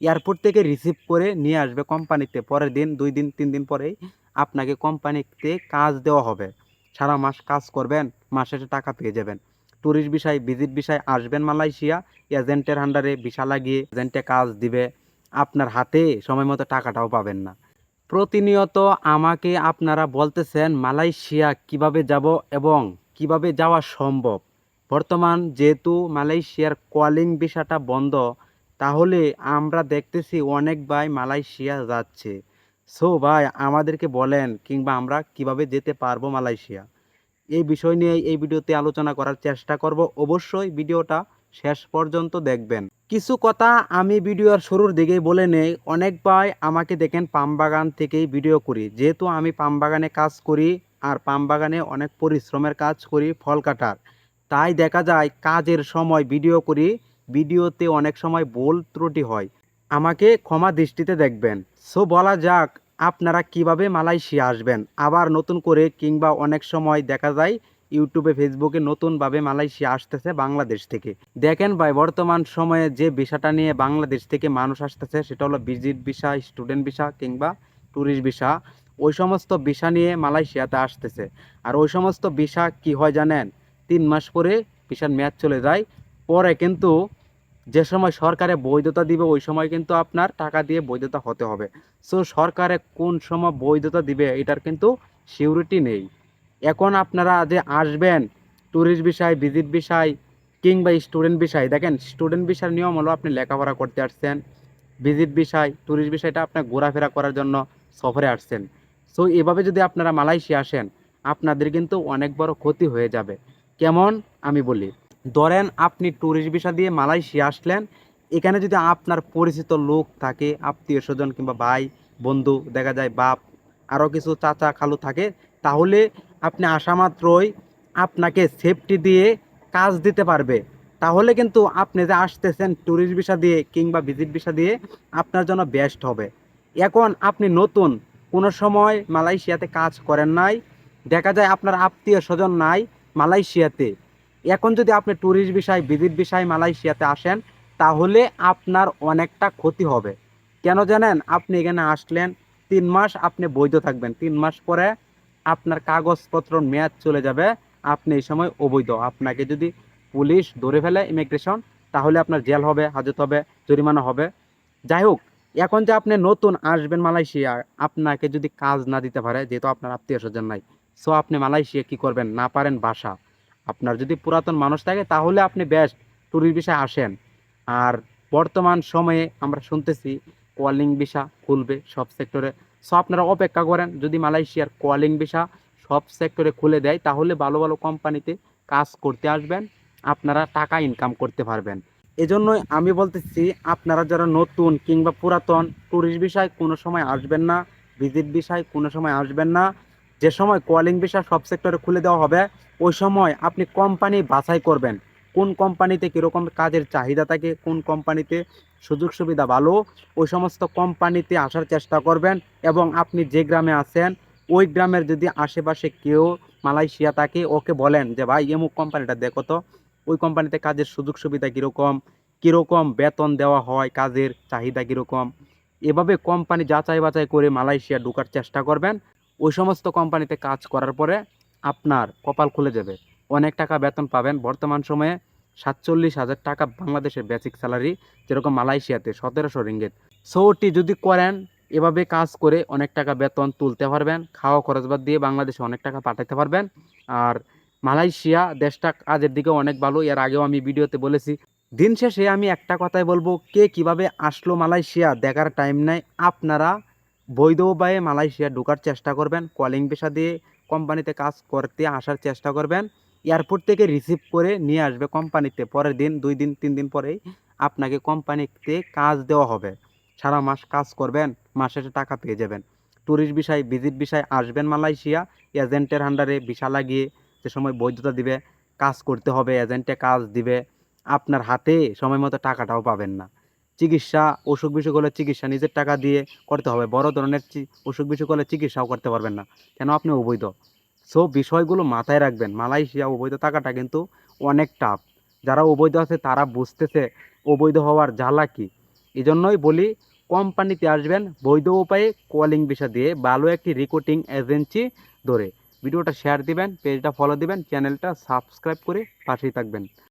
Airport থেকে receive করে নিয়ে আসবে কোম্পানিতে পরের দিন, দুই দিন, তিন দিন পরেই আপনাকে কোম্পানিতে কাজ দেওয়া হবে। সারা মাস কাজ করবেন, মাস শেষে টাকা পেয়ে যাবেন। ট্যুরিস্ট বিষয় ভিজিট বিষয় আসবেন মালয়েশিয়া এজেন্টের আন্ডারে ভিসা লাগিয়ে এজেন্টে কাজ দিবে। আপনার হাতে সময় মতো টাকাটাও পাবেন না। প্রতিনিয়ত আমাকে আপনারা বলতেছেন, মালয়েশিয়া কীভাবে যাব এবং কীভাবে যাওয়া সম্ভব? বর্তমান যেহেতু মালয়েশিয়ার কলিং ভিসাটা বন্ধ তাহলে আমরা দেখতেছি অনেক ভাই মালয়েশিয়া যাচ্ছে। সো ভাই, আমাদেরকে বলেন কিংবা আমরা কীভাবে যেতে পারব মালয়েশিয়া? এই বিষয় নিয়ে এই ভিডিওতে আলোচনা করার চেষ্টা করব। অবশ্যই ভিডিওটা শেষ পর্যন্ত দেখবেন। কিছু কথা আমি ভিডিওর শুরুর দিকেই বলে নেই। অনেক ভাই আমাকে দেখেন পামবাগান থেকেই ভিডিও করি। যেহেতু আমি পামবাগানে কাজ করি আর পামবাগানে অনেক পরিশ্রমের কাজ করি, ফল কাটার। তাই দেখা যায় কাজের সময় ভিডিও করি। ভিডিওতে অনেক সময় ভুল ত্রুটি হয়। আমাকে ক্ষমা দৃষ্টিতে দেখবেন। সো বলা যাক, আপনারা কীভাবে মালয়েশিয়া আসবেন? আবার নতুন করে কিংবা অনেক সময় দেখা যায়, ইউটিউবে, ফেসবুকে নতুনভাবে মালয়েশিয়া আসতেছে বাংলাদেশ থেকে। দেখেন ভাই, বর্তমান সময়ে যে ভিসাটা নিয়ে বাংলাদেশ থেকে মানুষ আসতেছে, সেটা হলো ভিজিট ভিসা, স্টুডেন্ট ভিসা কিংবা ট্যুরিস্ট ভিসা। ওই সমস্ত ভিসা নিয়ে মালয়েশিয়াতে আসতেছে। আর ওই সমস্ত ভিসা কি হয় জানেন? তিন মাস পরে ভিসার মেয়াদ চলে যায়। পরে কিন্তু যে সময় সরকারে বৈধতা দিবে, ওই সময় কিন্তু আপনার টাকা দিয়ে বৈধতা হতে হবে। সো সরকারে কোন সময় বৈধতা দিবে, এটার কিন্তু সিউরিটি নেই। এখন আপনারা যে আসবেন ট্যুরিস্ট বিষয় ভিজিট বিষয় কিংবা স্টুডেন্ট বিষয় দেখেন স্টুডেন্ট বিষয়ের নিয়ম হলো আপনি লেখাপড়া করতে আসছেন ভিজিট বিষয় ট্যুরিস্ট বিষয়টা আপনার ঘোরাফেরা করার জন্য সফরে আসছেন। সো এভাবে যদি আপনারা মালয়েশিয়া আসেন, আপনাদের কিন্তু অনেক বড় ক্ষতি হয়ে যাবে। কেমন? আমি বলি। ধরেন আপনি ট্যুরিস্ট ভিসা দিয়ে মালয়েশিয়া আসলেন, এখানে যদি আপনার পরিচিত লোক থাকে, আত্মীয় স্বজন কিংবা ভাই, বন্ধু, দেখা যায় বাপ, আরও কিছু চাচা, খালু থাকে, তাহলে আপনি আসা মাত্রই আপনাকে সেফটি দিয়ে কাজ দিতে পারবে। তাহলে কিন্তু আপনি যে আসতেছেন ট্যুরিস্ট ভিসা দিয়ে কিংবা ভিজিট ভিসা দিয়ে, আপনার জন্য বেস্ট হবে। এখন আপনি নতুন, কোনো সময় মালয়েশিয়াতে কাজ করেন নাই, দেখা যায় আপনার আত্মীয় স্বজন নাই মালয়েশিয়াতে। এখন যদি আপনি ট্যুরিস্ট বিষয় ভিজিট বিষয় মালয়েশিয়াতে আসেন, তাহলে আপনার অনেকটা ক্ষতি হবে। কেন জানেন? আপনি এখানে আসলেন, তিন মাস আপনি বৈধ থাকবেন। তিন মাস পরে আপনার কাগজপত্র মেয়াদ চলে যাবে। আপনি এই সময় অবৈধ। আপনাকে যদি পুলিশ ধরে ফেলে ইমিগ্রেশন তাহলে আপনার জেল হবে, হাজত হবে, জরিমানা হবে। যাই হোক, এখন যে আপনি নতুন আসবেন মালয়েশিয়া, আপনাকে যদি কাজ না দিতে পারে, যেহেতু আপনার আত্মীয় স্বজন নাই সো আপনি মালয়েশিয়া কি করবেন? না পারেন বাসা। আপনার যদি পুরাতন মানুষ থাকে, তাহলে আপনি বেস্ট ট্যুরিস্ট বিষয়ে আসেন। আর বর্তমান সময়ে আমরা শুনতেছি কলিং ভিসা খুলবে সব সেক্টরে সো আপনারা অপেক্ষা করেন, যদি মালয়েশিয়ার কলিং ভিসা সব সেক্টরে খুলে দেয়, তাহলে ভালো ভালো কোম্পানিতে কাজ করতে আসবেন, আপনারা টাকা ইনকাম করতে পারবেন। এজন্যই আমি বলতেছি, আপনারা যারা নতুন কিংবা পুরাতন ট্যুরিস্ট বিষয় কোনো সময় আসবেন না, ভিজিট বিষয় কোনো সময় আসবেন না, যে সময় কলিং ভিসা সব সেক্টরে খুলে দেওয়া হবে ওই সময় আপনি কোম্পানি বাছাই করবেন। কোন কোম্পানিতে কীরকম কাজের চাহিদা থাকে, কোন কোম্পানিতে সুযোগ সুবিধা ভালো, ওই সমস্ত কোম্পানিতে আসার চেষ্টা করবেন এবং আপনি যে গ্রামে আছেন, ওই গ্রামের যদি আশেপাশে কেউ মালয়েশিয়া থাকে, ওকে বলেন যে, ভাই, এমুক কোম্পানিটা দেখো তো, ওই কোম্পানিতে কাজের সুযোগ সুবিধা কীরকম কীরকম বেতন দেওয়া হয়, কাজের চাহিদা কীরকম? এভাবে কোম্পানি যাচাই বাছাই করে মালয়েশিয়া ঢোকার চেষ্টা করবেন। ওই সমস্ত কোম্পানিতে কাজ করার পরে আপনার কপাল খুলে যাবে। অনেক টাকা বেতন পাবেন। বর্তমান সময়ে সাতচল্লিশ হাজার টাকা বাংলাদেশের বেসিক স্যালারি যেরকম মালয়েশিয়াতে সতেরোশো রিঙ্গিত। সৌটি যদি করেন, এভাবে কাজ করে অনেক টাকা বেতন তুলতে পারবেন। খাওয়া খরচ বাদ দিয়ে বাংলাদেশে অনেক টাকা পাঠাতে পারবেন। আর মালয়েশিয়া দেশটা কাজের দিকে অনেক ভালো, এর আগেও আমি ভিডিওতে বলেছি। দিন শেষে আমি একটা কথাই বলব, কে কীভাবে আসলো মালয়েশিয়া দেখার টাইম নাই, আপনারা বৈধ উপায়ে মালয়েশিয়া ঢোকার চেষ্টা করবেন। কলিং পেশা দিয়ে কোম্পানিতে কাজ করতে আসার চেষ্টা করবেন। এয়ারপোর্ট থেকে রিসিভ করে নিয়ে আসবে কোম্পানিতে। পরের দিন, দুই দিন, তিন দিন পরেই আপনাকে কোম্পানিতে কাজ দেওয়া হবে। সারা মাস কাজ করবেন, মাসে টাকা পেয়ে যাবেন। ট্যুরিস্ট বিষয়, ভিজিট বিষয় আসবেন মালয়েশিয়া। এজেন্টের আন্ডারে ভিসা লাগিয়ে যে সময় বৈধতা দিবে, কাজ করতে হবে। এজেন্টে কাজ দিবে। আপনার হাতে সময় মতো টাকাটাও পাবেন না। চিকিৎসা, অসুখ বিসুখ হলে চিকিৎসা নিজের টাকা দিয়ে করতে হবে। বড় ধরনের অসুখ বিসুখ হলে চিকিৎসাও করতে পারবেন না। কেন? আপনি অবৈধ। সো বিষয়গুলো মাথায় রাখবেন। মালয়েশিয়া অবৈধ থাকাটা কিন্তু অনেক টাফ যারা অবৈধ আছে, তারা বুঝতেছে অবৈধ হওয়ার জ্বালা কি। এই জন্যই বলি, কোম্পানিতে আসবেন, বৈধ উপায়ে কলিং ভিসা দিয়ে ভালো একটি রিক্রুটিং এজেন্সি ধরে। ভিডিওটা শেয়ার দিবেন পেজটা ফলো দিবেন চ্যানেলটা সাবস্ক্রাইব করে পাশেই থাকবেন।